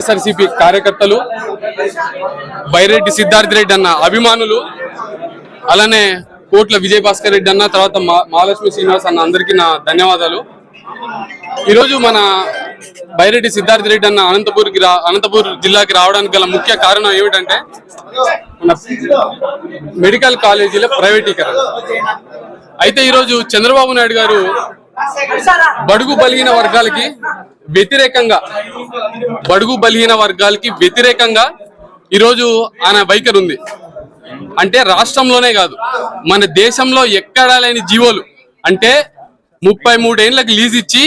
వైఎస్ఆర్సీపీ కార్యకర్తలు బైరెడ్డి సిద్ధార్థ రెడ్డి అన్న అభిమానులు అలానే కోట్ల విజయ్ భాస్కర్ రెడ్డి అన్న తర్వాత మహాలక్ష్మి శ్రీనివాస్ అన్న అందరికీ నా ధన్యవాదాలు. ఈరోజు మన బైరెడ్డి సిద్ధార్థ రెడ్డి అన్న అనంతపూర్కి రా అనంతపూర్ జిల్లాకి రావడానికి గల ముఖ్య కారణం ఏమిటంటే మన మెడికల్ కాలేజీల ప్రైవేటీకరణ. అయితే ఈరోజు చంద్రబాబు నాయుడు గారు బడుగు బలిగిన వర్గాలకి వ్యతిరేకంగా బడుగు బలిహీన వర్గాలకి వ్యతిరేకంగా ఈరోజు ఆయన వైఖరి ఉంది. అంటే రాష్ట్రంలోనే కాదు మన దేశంలో ఎక్కడా లేని జీవోలు. అంటే ముప్పై మూడేళ్ళకు లీజ్ ఇచ్చి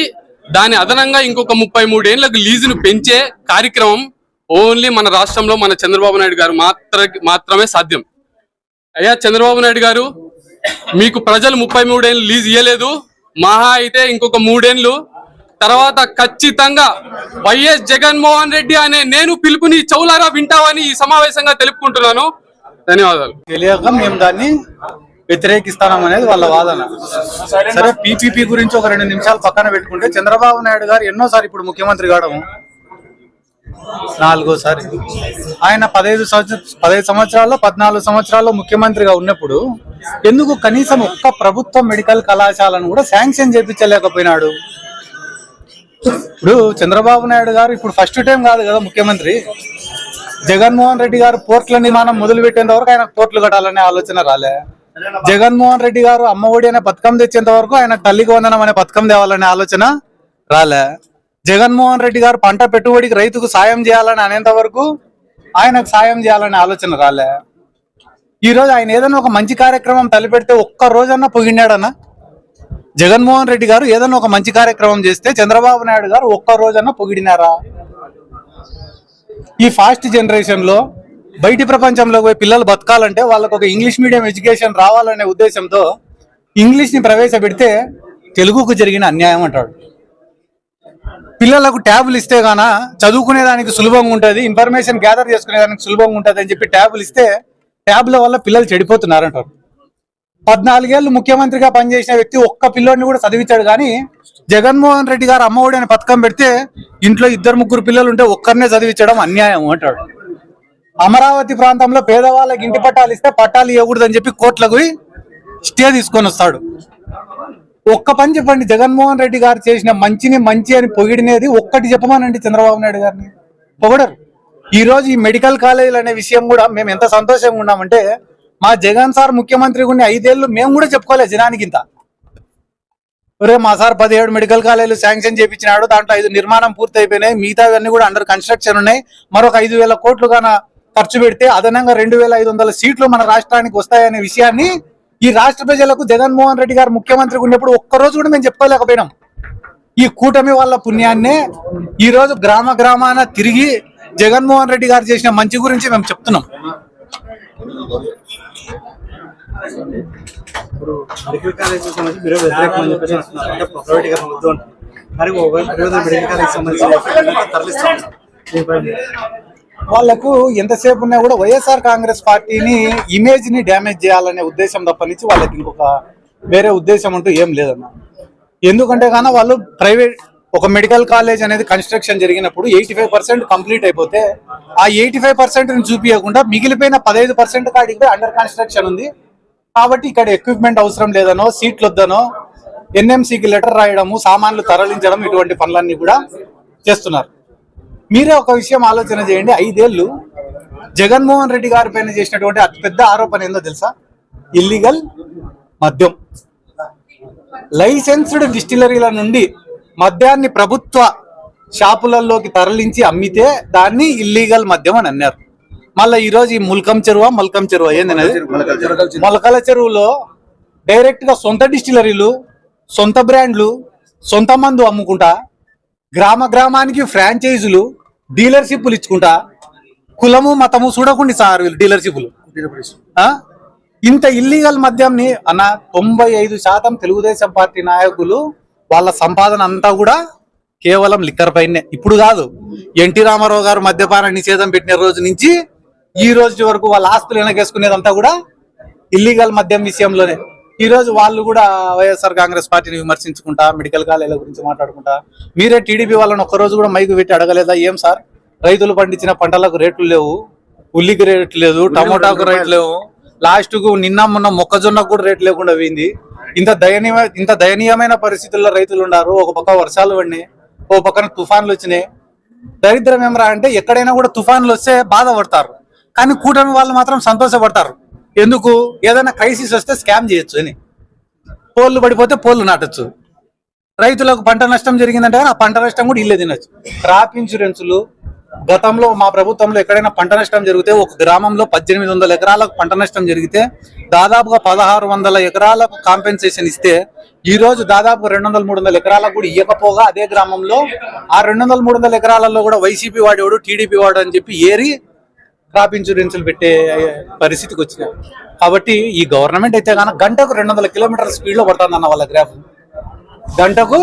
దాని అదనంగా ఇంకొక ముప్పై మూడేళ్ళకు లీజును పెంచే కార్యక్రమం ఓన్లీ మన రాష్ట్రంలో మన చంద్రబాబు నాయుడు గారు మాత్ర మాత్రమే సాధ్యం. అయ్యా చంద్రబాబు నాయుడు గారు మీకు ప్రజలు ముప్పై మూడేళ్ళు లీజ్ ఇవ్వలేదు మహా అయితే ఇంకొక మూడేళ్ళు తర్వాత ఖచ్చితంగా వైఎస్ జగన్మోహన్ రెడ్డి అనే నేను పిలుపుని చౌలారా వింటావని ఈ సమావేశంగా తెలుపుకుంటున్నాను. ధన్యవాదాలు. తెలియక మేము దాన్ని వ్యతిరేకిస్తానం అనేది వాళ్ళ వాదన. సరే పీపీపీ గురించి ఒక రెండు నిమిషాలు పక్కన పెట్టుకుంటే చంద్రబాబు నాయుడు గారు ఎన్నోసారి ఇప్పుడు ముఖ్యమంత్రి కావడం? నాలుగోసారి. ఆయన పదహైదు సంవత్సర పదహైదు సంవత్సరాల్లో పద్నాలుగు సంవత్సరాల్లో ముఖ్యమంత్రిగా ఉన్నప్పుడు ఎందుకు కనీసం ఒక్క ప్రభుత్వ మెడికల్ కళాశాలను కూడా శాంక్షన్ చేపించలేకపోయినాడు? ఇప్పుడు చంద్రబాబు నాయుడు గారు ఇప్పుడు ఫస్ట్ టైం కాదు కదా ముఖ్యమంత్రి. జగన్మోహన్ రెడ్డి గారు పోర్ట్ల నిర్మాణం మొదలు పెట్టేంత వరకు ఆయన పోర్ట్లు కట్టాలనే ఆలోచన రాలే. జగన్మోహన్ రెడ్డి గారు అమ్మ ఒడి అనే పథకం తెచ్చేంత వరకు ఆయన తల్లికి వందనం అనే పథకం తేవాలనే ఆలోచన రాలే. జగన్మోహన్ రెడ్డి గారు పంట పెట్టుబడికి రైతుకు సాయం చేయాలని అనేంత వరకు ఆయనకు సాయం చేయాలనే ఆలోచన రాలే. ఈ రోజు ఆయన ఏదైనా ఒక మంచి కార్యక్రమం తలపెడితే ఒక్క రోజన్నా పొగిడినాడన్నా? జగన్మోహన్ రెడ్డి గారు ఏదైనా ఒక మంచి కార్యక్రమం చేస్తే చంద్రబాబు నాయుడు గారు ఒక్క రోజన్నా పొగిడినారా? ఈ ఫాస్ట్ జనరేషన్లో బయటి ప్రపంచంలో పోయి పిల్లలు బతకాలంటే వాళ్ళకు ఒక ఇంగ్లీష్ మీడియం ఎడ్యుకేషన్ రావాలనే ఉద్దేశంతో ఇంగ్లీష్ని ప్రవేశపెడితే తెలుగుకు జరిగిన అన్యాయం అంటాడు. పిల్లలకు ట్యాబులు ఇస్తే గాన చదువుకునేదానికి సులభంగా ఉంటుంది ఇన్ఫర్మేషన్ గ్యాదర్ చేసుకునేదానికి సులభంగా ఉంటుంది అని చెప్పి ట్యాబులు ఇస్తే ట్యాబ్ల వల్ల పిల్లలు చెడిపోతున్నారంటారు. పద్నాలుగేళ్ళు ముఖ్యమంత్రిగా పనిచేసిన వ్యక్తి ఒక్క పిల్లోడిని కూడా చదివించాడు. కానీ జగన్మోహన్ రెడ్డి గారు అమ్మఒడి అనే పథకం పెడితే ఇంట్లో ఇద్దరు ముగ్గురు పిల్లలు ఉంటే ఒక్కరినే చదివించడం అన్యాయం అంటాడు. అమరావతి ప్రాంతంలో పేదవాళ్ళకి ఇంటి పట్టాలు ఇస్తే పట్టాలు ఇవ్వకూడదని చెప్పి కోట్లకు పోయి స్టే తీసుకొని వస్తాడు. ఒక్క పని చెప్పండి జగన్మోహన్ రెడ్డి గారు చేసిన మంచిని మంచి అని పొగిడినేది ఒక్కటి చెప్పమానండి చంద్రబాబు నాయుడు గారిని. పొగడరు. ఈరోజు ఈ మెడికల్ కాలేజీలు అనే విషయం కూడా మేము ఎంత సంతోషంగా ఉన్నామంటే మా జగన్ సార్ ముఖ్యమంత్రి ఉండి ఐదేళ్ళు మేము కూడా చెప్పుకోలేదు జనానికి ఇంత ఒరే మా సార్ పదిహేడు మెడికల్ కాలేజీలు శాంక్షన్ చేయించినాడు దాంట్లో ఐదు నిర్మాణం పూర్తి అయిపోయినాయి మిగతావన్నీ కూడా అండర్ కన్స్ట్రక్షన్ ఉన్నాయి. మరొక ఐదు వేల కోట్లు గాన ఖర్చు పెడితే అదనంగా రెండు వేల ఐదు వందల సీట్లు మన రాష్ట్రానికి వస్తాయనే విషయాన్ని ఈ రాష్ట్ర ప్రజలకు జగన్మోహన్ రెడ్డి గారు ముఖ్యమంత్రి ఉన్నప్పుడు ఒక్క రోజు కూడా మేము చెప్పుకోలేకపోయినాం. ఈ కూటమి వాళ్ళ పుణ్యాన్నే ఈ రోజు గ్రామ గ్రామాన తిరిగి జగన్మోహన్ రెడ్డి గారు చేసిన మంచి గురించి మేము చెప్తున్నాం. ఇప్పుడు మెడికల్ కాలేజ్ సంబంధించి మీరు వ్యతిరేకం అని చెప్పేసి అంటున్నారు అంటే ప్రైవేటీకరణ వద్దు మరి మెడికల్ కాలేజ్ సంబంధించి తరలిస్తాం వాళ్ళకు ఎంతసేపు ఉన్నా కూడా వైఎస్ఆర్ కాంగ్రెస్ పార్టీని ఇమేజ్ని డ్యామేజ్ చేయాలనే ఉద్దేశం తప్పనించి వాళ్ళకి ఇంకొక వేరే ఉద్దేశం అంటూ ఏం లేదన్న. ఎందుకంటే కాన వాళ్ళు ప్రైవేట్ ఒక మెడికల్ కాలేజ్ అనేది కన్స్ట్రక్షన్ జరిగినప్పుడు ఎయిటీ ఫైవ్ పర్సెంట్ కంప్లీట్ అయిపోతే ఆ ఎయిటీ ఫైవ్ పర్సెంట్ని చూపించకుండా మిగిలిపోయిన పదహైదు పర్సెంట్ కాడికి అండర్ కన్స్ట్రక్షన్ ఉంది. కాబట్టి ఇక్కడ ఎక్విప్మెంట్ అవసరం లేదనో సీట్లు వద్దనో ఎన్ఎంసీకి లెటర్ రాయడము సామాన్లు తరలించడం ఇటువంటి పనులన్నీ కూడా చేస్తున్నారు. మీరే ఒక విషయం ఆలోచన చేయండి. ఐదేళ్ళు జగన్మోహన్ రెడ్డి గారి పైన చేసినటువంటి అతిపెద్ద ఆరోపణ ఏందో తెలుసా? ఇల్లీగల్ మద్యం. లైసెన్స్డ్ డిస్టిలరీల నుండి మద్యాన్ని ప్రభుత్వ షాపులలోకి తరలించి అమ్మితే దాన్ని ఇల్లీగల్ మద్యం అని అన్నారు. మళ్ళీ ఈ రోజు ఈ ముల్కం చెరువు మల్కం చెరువు? ఏందనేది మొలకల చెరువులో డైరెక్ట్గా సొంత డిస్టిలరీలు సొంత బ్రాండ్లు సొంత మందు అమ్ముకుంటా గ్రామ గ్రామానికి ఫ్రాంచైజీలు డీలర్షిప్లు ఇచ్చుకుంటా కులము మతము చూడకుండా సార్ వీళ్ళు డీలర్షిప్లు? ఇంత ఇల్లీగల్ మద్యంని అన్న తొంభై ఐదు శాతం తెలుగుదేశం పార్టీ నాయకులు వాళ్ళ సంపాదన అంతా కూడా కేవలం లిక్కర్ పైనే. ఇప్పుడు కాదు ఎన్టీ రామారావు గారు మద్యపాన నిషేధం పెట్టిన రోజు నుంచి ఈ రోజు వరకు వాళ్ళ ఆస్తులు వెనకేసుకునేదంతా కూడా ఇల్లీగల్ మద్యం విషయంలోనే. ఈ రోజు వాళ్ళు కూడా వైఎస్ఆర్ కాంగ్రెస్ పార్టీని విమర్శించుకుంటా మెడికల్ కాలేజీల గురించి మాట్లాడుకుంటా. మీరే టీడీపీ వాళ్ళని ఒక్క రోజు కూడా మైకు పెట్టి అడగలేదా? ఏం సార్? రైతులు పండించిన పంటలకు రేట్లు లేవు ఉల్లికి రేట్లు లేదు టమోటాకు రేట్లు లేవు. లాస్ట్కు నిన్న మొన్న మొక్కజొన్నకు కూడా రేట్లు లేకుండా పోయింది. ఇంత దయనీయ ఇంత దయనీయమైన పరిస్థితుల్లో రైతులు ఉన్నారు. ఒక పక్క వర్షాలు పడినాయి. ఓ పక్కన తుఫాన్లు వచ్చినాయి. దరిద్రం ఏమరా అంటే ఎక్కడైనా కూడా తుఫాన్లు వస్తే బాధపడతారు. కానీ కూటమి వాళ్ళు మాత్రం సంతోషపడతారు. ఎందుకు? ఏదైనా క్రైసిస్ వస్తే స్కామ్ చేయొచ్చు అని. పోళ్ళు పడిపోతే పోళ్ళు నాటొచ్చు. రైతులకు పంట నష్టం జరిగిందంటే ఆ పంట నష్టం కూడా ఇల్లే తినచ్చు. క్రాప్ ఇన్సూరెన్సులు గతంలో మా ప్రభుత్వంలో ఎక్కడైనా పంట నష్టం జరిగితే ఒక గ్రామంలో పద్దెనిమిది వందల ఎకరాలకు పంట నష్టం జరిగితే దాదాపుగా పదహారు వందల ఎకరాలకు కాంపెన్సేషన్ ఇస్తే ఈ రోజు దాదాపు రెండు వందల మూడు వందల ఎకరాలకు కూడా ఇవ్వకపోగా అదే గ్రామంలో ఆ రెండు వందల మూడు వందల ఎకరాలలో కూడా వైసీపీ వాడేవాడు టీడీపీ వాడు అని చెప్పి ఏరి క్రాప్ ఇన్సూరెన్స్లు పెట్టే పరిస్థితికి వచ్చినాయి కాబట్టి ఈ గవర్నమెంట్ అయితే కనుక గంటకు రెండు వందల కిలోమీటర్ల స్పీడ్లో పడుతుంది వాళ్ళ గ్రాఫ్ గంటకు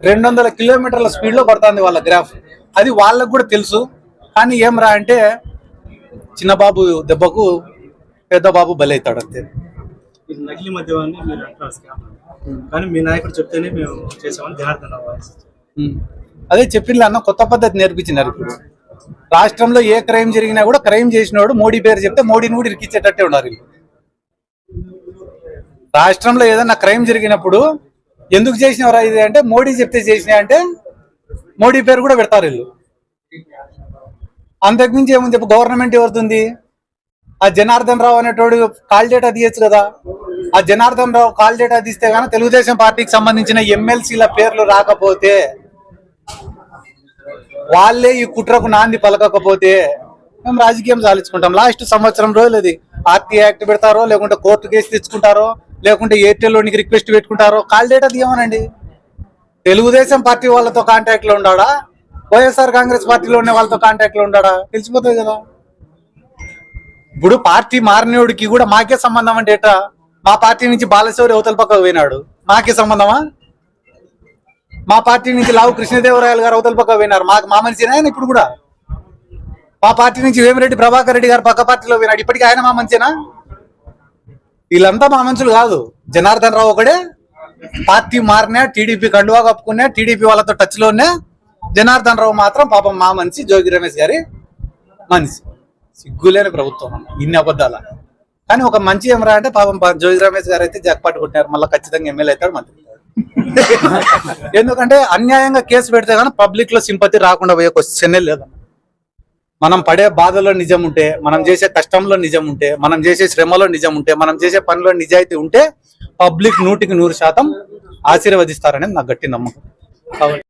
రెండు వందల కిలోమీటర్ల స్పీడ్లో పడుతుంది వాళ్ళ గ్రాఫ్. అది వాళ్ళకు కూడా తెలుసు. కానీ ఏం రా అంటే చిన్న బాబు దెబ్బకు పెద్ద బాబు బలవుతాడు అంతే. ఇది నకిలీ మద్యమాన్ని మీరు అంటున్నారు స్కామ్ కానీ మీ నాయకుడు చెప్తేనే మేము చేసామని ఉమ్. అదే చెప్పింది అన్న కొత్త పద్ధతి నేర్పించినారు ఇప్పుడు. రాష్ట్రంలో ఏ క్రైమ్ జరిగినా కూడా క్రైమ్ చేసినవాడు మోడీ పేరు చెప్తే మోడీని కూడా ఇరికిచ్చేటట్టే ఉన్నారు రాష్ట్రంలో ఏదైనా క్రైమ్ జరిగినప్పుడు ఎందుకు చేసినవరా ఇది అంటే మోడీ చెప్తే చేసిన అంటే మోడీ పేరు కూడా పెడతారు వీళ్ళు. అంతకుమించి ఏముంది చెప్పు గవర్నమెంట్ ఎవరుతుంది ఆ జనార్దన్ రావు అనేటోడు కాల్ డేటా తీయచ్చు కదా. ఆ జనార్దన్ రావు కాల్ డేటా తీస్తే కానీ తెలుగుదేశం పార్టీకి సంబంధించిన ఎమ్మెల్సీల పేర్లు రాకపోతే వాళ్ళే ఈ కుట్రకు నాంది పలకకపోతే మేము రాజకీయం సాధించుకుంటాం. లాస్ట్ సంవత్సరం రోజులు అది ఆర్టీ యాక్ట్ పెడతారో లేకుంటే కోర్టు కేసు తెచ్చుకుంటారో లేకుంటే ఎయిర్టెల్ లోనికి రిక్వెస్ట్ పెట్టుకుంటారో కాల్ డేటా తీయమనండి. తెలుగుదేశం పార్టీ వాళ్ళతో కాంటాక్ట్లో ఉన్నాడా వైఎస్ఆర్ కాంగ్రెస్ పార్టీలో ఉన్న వాళ్ళతో కాంటాక్ట్లో ఉన్నాడా తెలిసిపోతుంది కదా. ఇప్పుడు పార్టీ మారినోడికి కూడా మాకే సంబంధం అంటే మా పార్టీ నుంచి బాలశౌరి అవతల పక్కకు పోయినాడు. మాకే సంబంధమా? మా పార్టీ నుంచి లావు కృష్ణదేవరాయలు గారు అవతల పక్క పోయినారు. మాకు మా మనిషి ఆయన ఇప్పుడు కూడా. మా పార్టీ నుంచి వేమిరెడ్డి ప్రభాకర్ రెడ్డి గారు పక్క పార్టీలో పోయినాడు. ఇప్పటికీ ఆయన మా మంచినా వీళ్ళంతా మా మనుషులు కాదు. జనార్దన్ రావు ఒకడే పార్టీ మారినా టీడీపీ కండువా కప్పుకున్నా టీడీపీ వాళ్ళతో టచ్లో ఉన్నా జనార్దన్ రావు మాత్రం పాపం మా మనిషి జోగి రమేష్ గారి మనిషి. సిగ్గులేని ప్రభుత్వం ఇన్ని అబద్ధాల. కానీ ఒక మంచి ఏమరా అంటే పాపం జోగి రమేష్ గారు అయితే జాక్పాట్ కొట్టారు మళ్ళీ ఖచ్చితంగా ఎమ్మెల్యే అవుతాడు మంత్రి. ఎందుకంటే అన్యాయంగా కేసు పెడితే కానీ పబ్లిక్లో సింపతి రాకుండా పోయే క్వశ్చనే లేదు మనం పడే బాధలో నిజం ఉంటే మనం చేసే కష్టంలో నిజం ఉంటే మనం చేసే శ్రమలో నిజం ఉంటే మనం చేసే పనిలో నిజాయితీ ఉంటే పబ్లిక్ నూటికి నూరు శాతం ఆశీర్వదిస్తారనేది నాకు గట్టి నమ్మకం. కాబట్టి